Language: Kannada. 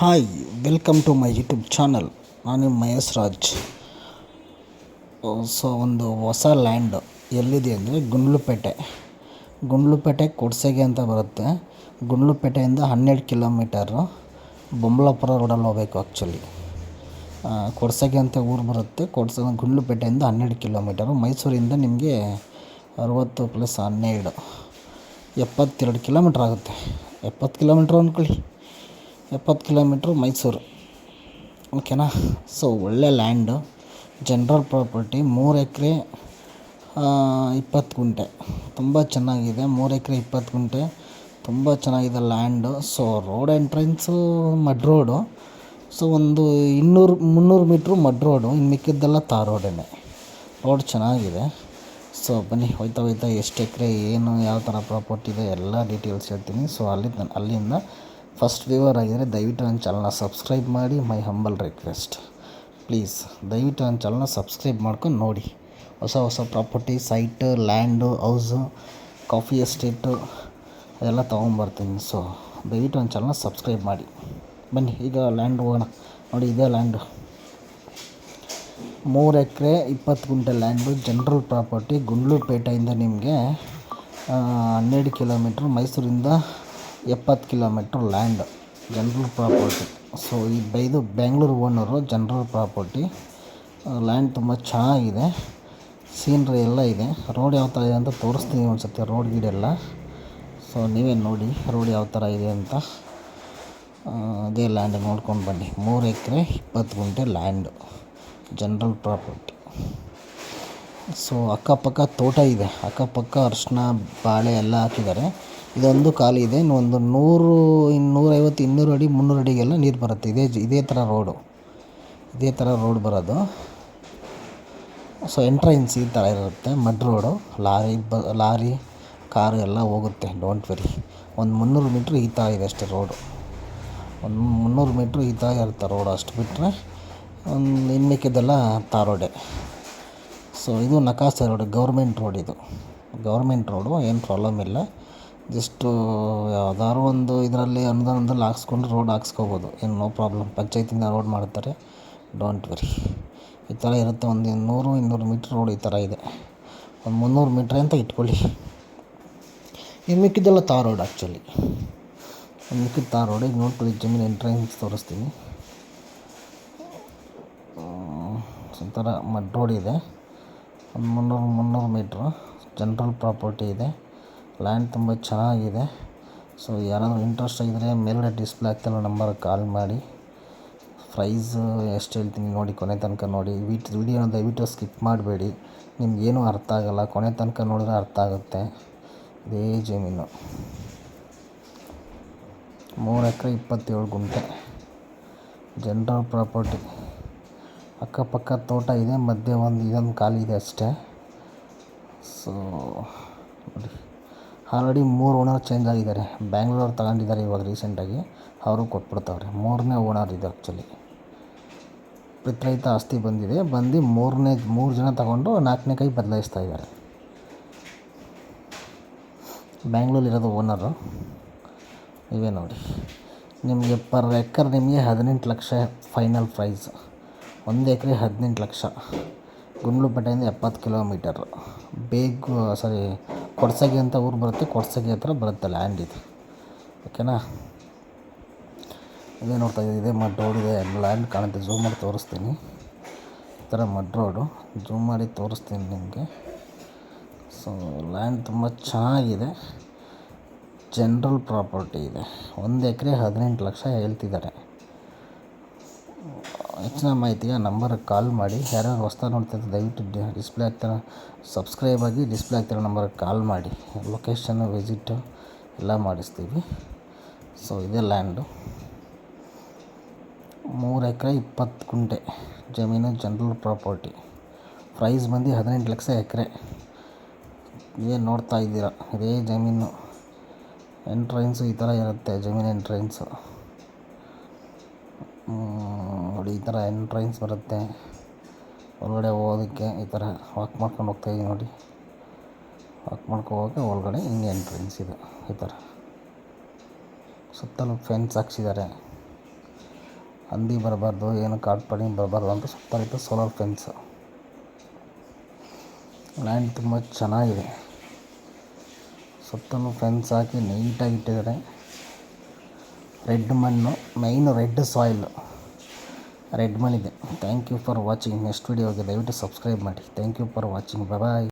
Hi welcome to my YouTube channel ನಾನು ಮಹೇಶ್ ರಾಜ್. ಸೊ ಒಂದು ಹೊಸ ಲ್ಯಾಂಡ್ ಎಲ್ಲಿದೆ ಅಂದರೆ ಗುಂಡ್ಲುಪೇಟೆ. ಗುಂಡ್ಲುಪೇಟೆ ಕೊಡ್ಸೆಗೆ ಅಂತ ಬರುತ್ತೆ. ಗುಂಡ್ಲುಪೇಟೆಯಿಂದ ಹನ್ನೆರಡು ಕಿಲೋಮೀಟರು ಬೊಮ್ಮಲಾಪುರ ರೋಡಲ್ಲಿ ಹೋಗ್ಬೇಕು ಆ್ಯಕ್ಚುಲಿ ಕೊಡ್ಸೆಗೆ ಅಂತ ಊರು ಬರುತ್ತೆ. ಕೊಡ್ಸ, ಗುಂಡ್ಲುಪೇಟೆಯಿಂದ ಹನ್ನೆರಡು ಕಿಲೋಮೀಟರು ಮೈಸೂರಿಂದ ನಿಮಗೆ ಅರವತ್ತು ಪ್ಲಸ್ ಹನ್ನೆರಡು. ಎಪ್ಪತ್ತೆರಡು ಕಿಲೋಮೀಟ್ರ್ ಆಗುತ್ತೆ. ಎಪ್ಪತ್ತು ಕಿಲೋಮೀಟ್ರ್ ಅಂದ್ಕೊಳ್ಳಿ ಎಪ್ಪತ್ತು ಕಿಲೋಮೀಟ್ರ್ ಮೈಸೂರು. ಓಕೆನಾ? ಸೊ, ಒಳ್ಳೆ ಲ್ಯಾಂಡು. ಜನ್ರಲ್ ಪ್ರಾಪರ್ಟಿ ಮೂರು ಎಕರೆ ಇಪ್ಪತ್ತು ಗುಂಟೆ. ತುಂಬ ಚೆನ್ನಾಗಿದೆ. ಮೂರು ಎಕರೆ, ಇಪ್ಪತ್ತು ಗುಂಟೆ. ತುಂಬ ಚೆನ್ನಾಗಿದೆ land. So, road entrance mud road. So, ಒಂದು ಇನ್ನೂರು, ಮುನ್ನೂರು ಮೀಟ್ರು ಮಡ್ ರೋಡು. ಇನ್ನು ಮಿಕ್ಕಿದ್ದೆಲ್ಲ ತಾ ರೋಡೇ ರೋಡ್ ಚೆನ್ನಾಗಿದೆ. ಸೊ, ಬನ್ನಿ, ಹೋಯ್ತಾ ಹೋಯ್ತಾ ಎಷ್ಟು ಎಕರೆ, ಏನು, ಯಾವ ಥರ ಪ್ರಾಪರ್ಟಿ ಇದೆ, ಎಲ್ಲ ಡೀಟೇಲ್ಸ್ ಹೇಳ್ತೀನಿ. ಸೊ, ಅಲ್ಲಿಂದ ಅಲ್ಲಿಂದ ಫಸ್ಟ್ ವ್ಯೂವರ್ ಆಗಿದ್ದರೆ ದಯವಿಟ್ಟು ನನ್ನ ಚಾನಲ್ನ ಸಬ್ಸ್ಕ್ರೈಬ್ ಮಾಡಿ ಮೈ ಹಂಬಲ್ ರಿಕ್ವೆಸ್ಟ್ ಪ್ಲೀಸ್ ದಯವಿಟ್ಟು ನನ್ನ ಚಾನಲ್ನ ಸಬ್ಸ್ಕ್ರೈಬ್ ಮಾಡ್ಕೊಂಡು ನೋಡಿ. ಹೊಸ ಹೊಸ property site land house coffee estate ಅದೆಲ್ಲ ತೊಗೊಂಬರ್ತೀನಿ. ಸೊ ದಯವಿಟ್ಟು ನನ್ನ ಚಾನಲ್ನ ಸಬ್ಸ್ಕ್ರೈಬ್ ಮಾಡಿ. ಬನ್ನಿ, ಈಗ ಲ್ಯಾಂಡ್ ಹೋಗೋಣ. ನೋಡಿ, ಇದೇ ಲ್ಯಾಂಡು ಮೂರು ಎಕರೆ, ಇಪ್ಪತ್ತು ಗುಂಟೆ ಲ್ಯಾಂಡು ಜನರಲ್ ಪ್ರಾಪರ್ಟಿ ಗುಂಡ್ಲೂರುಪೇಟೆಯಿಂದ ನಿಮಗೆ ಹನ್ನೆರಡು ಕಿಲೋಮೀಟ್ರ್ ಮೈಸೂರಿಂದ ಎಪ್ಪತ್ತು kilometre land general property so ಈ ಬೈದು Bengaluru owner general property land ತುಂಬ ಚೆನ್ನಾಗಿದೆ. ಸೀನ್ರಿ ಎಲ್ಲ ಇದೆ. ರೋಡ್ ಯಾವ ಥರ ಇದೆ ಅಂತ ತೋರಿಸ್ತೀನಿ ಒಂದು ಸತಿ ರೋಡ್ ಗೀಡೆಲ್ಲ ಸೊ ನೀವೇ ನೋಡಿ ರೋಡ್ ಯಾವ ಥರ ಇದೆ ಅಂತ. ಅದೇ ಲ್ಯಾಂಡ್ ನೋಡ್ಕೊಂಡು ಬನ್ನಿ. ಮೂರು ಎಕರೆ, ಇಪ್ಪತ್ತು ಗುಂಟೆ ಲ್ಯಾಂಡು ಜನ್ರಲ್ ಪ್ರಾಪರ್ಟಿ ಸೊ ಅಕ್ಕಪಕ್ಕ ತೋಟ ಇದೆ. ಅಕ್ಕಪಕ್ಕ ಅರಿಶಿನ ಬಾಳೆ ಎಲ್ಲ ಹಾಕಿದ್ದಾರೆ. ಇದೊಂದು ಖಾಲಿ ಇದೆ. ಒಂದು ನೂರು, ಇನ್ನೂರೈವತ್ತು, ಇನ್ನೂರು ಅಡಿ, ಮುನ್ನೂರು ಅಡಿಗೆಲ್ಲ ನೀರು ಬರುತ್ತೆ. ಇದೇ ಇದೇ ಥರ ರೋಡು ಇದೇ ಥರ ರೋಡ್ ಬರೋದು. ಸೊ ಎಂಟ್ರೆನ್ಸ್ ಈ ಥರ ಇರುತ್ತೆ. ಮಡ್ ರೋಡು ಲಾರಿ ಬ, ಲಾರಿ, ಕಾರು ಎಲ್ಲ ಹೋಗುತ್ತೆ. ಡೋಂಟ್ ವೆರಿ ಒಂದು ಮುನ್ನೂರು ಮೀಟ್ರ್ ಈ ಥರ ಇದೆ ಅಷ್ಟೇ ರೋಡು ಒಂದು ಮುನ್ನೂರು ಮೀಟ್ರ್ ಈ ಥರ ಇರುತ್ತೆ ರೋಡು ಅಷ್ಟು ಬಿಟ್ಟರೆ ಒಂದು ಇನ್ನು ತಾರೋಡೆ ತಾರ್ ಸೊ ಇದು ನಕಾಸೆ ರೋಡ್ ಗೌರ್ಮೆಂಟ್ ರೋಡ್ ಇದು. ಗೌರ್ಮೆಂಟ್ ರೋಡು ಏನು ಪ್ರಾಬ್ಲಮ್ ಇಲ್ಲ. ಜಸ್ಟು ಯಾವ್ದಾದ್ರು ಒಂದು ಇದರಲ್ಲಿ ಅನುದಾನದಲ್ಲಿ ಹಾಕ್ಸ್ಕೊಂಡು ರೋಡ್ ಹಾಕ್ಸ್ಕೊಬೋದು. ಏನು ನೋ ಪ್ರಾಬ್ಲಮ್ ಪಂಚಾಯತಿಂದ ರೋಡ್ ಮಾಡ್ತಾರೆ. ಡೋಂಟ್ ವರಿ ಈ ಥರ ಇರುತ್ತೆ. ಒಂದು ಇನ್ನೂರು ಇನ್ನೂರು ಮೀಟ್ರ್ ರೋಡ್ ಈ ಥರ ಇದೆ. ಒಂದು ಮುನ್ನೂರು ಮೀಟ್ರ್ ಅಂತ ಇಟ್ಕೊಳ್ಳಿ. ಇನ್ನು ಮಿಕ್ಕಿದ್ದೆಲ್ಲ ತಾರ್ ರೋಡ್ ಆ್ಯಕ್ಚುಲಿ ಒಂದು ಮಿಕ್ಕಿದ ತಾ ರೋಡ್ ಈಗ ನೋಡ್ಕೊಳ್ಳಿ ಜಮೀನು ಎಂಟ್ರೆನ್ಸ್ ತೋರಿಸ್ತೀನಿ. ಒಂಥರ ಮಡ್ ರೋಡ್ ಇದೆ. ಒಂದು ಮುನ್ನೂರು ಮುನ್ನೂರು ಮೀಟ್ರು ಜನ್ರಲ್ ಪ್ರಾಪರ್ಟಿ ಇದೆ. ಲ್ಯಾಂಡ್ ತುಂಬ ಚೆನ್ನಾಗಿದೆ. ಸೊ ಯಾರಾದರೂ ಇಂಟ್ರೆಸ್ಟ್ ಆಗಿದ್ದರೆ ಮೇಲ್ಗಡೆ ಡಿಸ್ಪ್ಲೇ ಆಗ್ತಿರೋ ನಂಬರ್ಗೆ ಕಾಲ್ ಮಾಡಿ. ಪ್ರೈಸ್ ಎಷ್ಟು ಹೇಳ್ತೀನಿ ನೋಡಿ, ಕೊನೆ ತನಕ ನೋಡಿ. ವಿಟ್ ವಿಡಿಯೋನ ದಯವಿಟ್ಟು ಸ್ಕಿಪ್ ಮಾಡಬೇಡಿ. ನಿಮ್ಗೇನು ಅರ್ಥ ಆಗೋಲ್ಲ. ಕೊನೆ ತನಕ ನೋಡಿದ್ರೆ ಅರ್ಥ ಆಗುತ್ತೆ. ಇದೇ ಜಮೀನು. ಮೂರು ಎಕರೆ ಇಪ್ಪತ್ತೇಳು ಗುಂಟೆ. ಜನರಲ್ ಪ್ರಾಪರ್ಟಿ ಅಕ್ಕಪಕ್ಕ ತೋಟ ಇದೆ, ಮಧ್ಯೆ ಒಂದು, ಇದೊಂದು ಖಾಲಿ ಇದೆ ಅಷ್ಟೇ. ಸೊ ನೋಡಿ. ಆಲ್ರೆಡಿ ಮೂರು ಓನರ್ ಚೇಂಜ್ ಆಗಿದ್ದಾರೆ. ಬ್ಯಾಂಗ್ಳೂರು ತಗೊಂಡಿದ್ದಾರೆ ಇವಾಗ ರೀಸೆಂಟಾಗಿ ಅವರು ಕೊಟ್ಬಿಡ್ತಾವ್ರೆ. ಮೂರನೇ ಓನರ್ ಇದು ಆ್ಯಕ್ಚುಲಿ ಪಿತ್ರೈತ ಆಸ್ತಿ ಬಂದಿದೆ. ಬಂದು ಮೂರನೇ, ಮೂರು ಜನ ತಗೊಂಡು ನಾಲ್ಕನೇ ಕೈ ಬದಲಾಯಿಸ್ತಾ ಇದ್ದಾರೆ. ಬ್ಯಾಂಗ್ಳೂರಿರೋದು ಓನರು ಇವೇ ನೋಡಿ. ನಿಮಗೆ ಪರ್ ಎಕರ್ ನಿಮಗೆ ಹದಿನೆಂಟು ಲಕ್ಷ ಫೈನಲ್ ಪ್ರೈಸ್ ಒಂದು ಎಕರೆ ಹದಿನೆಂಟು ಲಕ್ಷ. ಗುಂಡ್ಲುಪೇಟೆಯಿಂದ ಎಪ್ಪತ್ತು ಕಿಲೋಮೀಟರ್ ಬೇಗ ಸಾರಿ ಕೊಡ್ಸಗೆ ಅಂತ ಊರು ಬರುತ್ತೆ, ಕೊಡ್ಸಗೆ ಹತ್ರ ಬರುತ್ತೆ ಲ್ಯಾಂಡ್ ಇದು. ಓಕೆನಾ ಇದೇ ನೋಡ್ತಾ ಇದ್ದೀವಿ ಇದೇ ಮಡ್ ರೋಡ್ ಇದೆ ಲ್ಯಾಂಡ್ ಕಾಣುತ್ತೆ ಝೂಮ್ ಮಾಡಿ ತೋರಿಸ್ತೀನಿ. ಈ ಥರ ಮಡ್ ರೋಡು ಝೂಮ್ ಮಾಡಿ ತೋರಿಸ್ತೀನಿ ನಿಮಗೆ. ಸೊ ಲ್ಯಾಂಡ್ ತುಂಬ ಚೆನ್ನಾಗಿದೆ. ಜನ್ರಲ್ ಪ್ರಾಪರ್ಟಿ ಇದೆ. ಒಂದು ಎಕರೆ ಹದಿನೆಂಟು ಲಕ್ಷ ಹೇಳ್ತಿದ್ದಾರೆ. ಹೆಚ್ಚಿನ ಮಾಹಿತಿಗೆ ನಂಬರ್ಗೆ ಕಾಲ್ ಮಾಡಿ. ಯಾರ್ಯಾರು ಹೊಸ್ದಾಗಿ ನೋಡ್ತಿದ್ರೆ ದಯವಿಟ್ಟು ಡಿಸ್ಪ್ಲೇ ಆಗ್ತಿರೋ ಸಬ್ಸ್ಕ್ರೈಬ್ ಆಗಿ ಡಿಸ್ಪ್ಲೇ ಆಗ್ತಿರೋ ನಂಬರ್ಗೆ ಕಾಲ್ ಮಾಡಿ. ಲೊಕೇಶನ್ನು ವಿಸಿಟ್ಟು ಎಲ್ಲ ಮಾಡಿಸ್ತೀವಿ. ಸೊ, ಇದೇ ಲ್ಯಾಂಡು. ಮೂರು ಎಕರೆ ಇಪ್ಪತ್ತು ಗುಂಟೆ ಜಮೀನು ಜನರಲ್ ಪ್ರಾಪರ್ಟಿ. ಪ್ರೈಸ್ ಬಂದು ಹದಿನೆಂಟು ಲಕ್ಷ ಎಕರೆ. ಏನು ನೋಡ್ತಾ ಇದ್ದೀರಾ? ಇದೇ ಜಮೀನು. ಎಂಟ್ರೆನ್ಸು ಈ ಥರ ಇರುತ್ತೆ, ಜಮೀನು ಎಂಟ್ರೆನ್ಸು. ನೋಡಿ, ಈ ಥರ ಎಂಟ್ರೆನ್ಸ್ ಬರುತ್ತೆ. ಒಳಗಡೆ ಹೋಗೋದಕ್ಕೆ ಈ ಥರ ವಾಕ್ ಮಾಡ್ಕೊಂಡು ಹೋಗ್ತಾಯಿದ್ದೀವಿ ನೋಡಿ. ವಾಕ್ ಮಾಡ್ಕೊಂಡು ಹೋಗೋಕೆ ಒಳಗಡೆ ಹಿಂಗೆ ಎಂಟ್ರೆನ್ಸ್ ಇದೆ ಈ ಥರ. ಸುತ್ತಲೂ ಫೆನ್ಸ್ ಹಾಕ್ಸಿದ್ದಾರೆ. ಹಂದಿ ಬರಬಾರ್ದು, ಏನು ಕಾಡು ಪಡಿ ಬರಬಾರ್ದು ಅಂತ ಸುತ್ತಲಿತ್ತು ಸೋಲಾರ್ ಫೆನ್ಸ್ ಲ್ಯಾಂಡ್ ತುಂಬ ಚೆನ್ನಾಗಿದೆ. ಸುತ್ತಲೂ ಫೆನ್ಸ್ ಹಾಕಿ ನೀಟಾಗಿ ಇಟ್ಟಿದ್ದಾರೆ. ರೆಡ್ ಮಣ್ಣು main red soil red ಮಣ್ಣಿದೆ. Thank you for watching next ವೀಡಿಯೋಗೆ ದಯವಿಟ್ಟು ಸಬ್ಸ್ಕ್ರೈಬ್ ಮಾಡಿ. Thank you for watching bye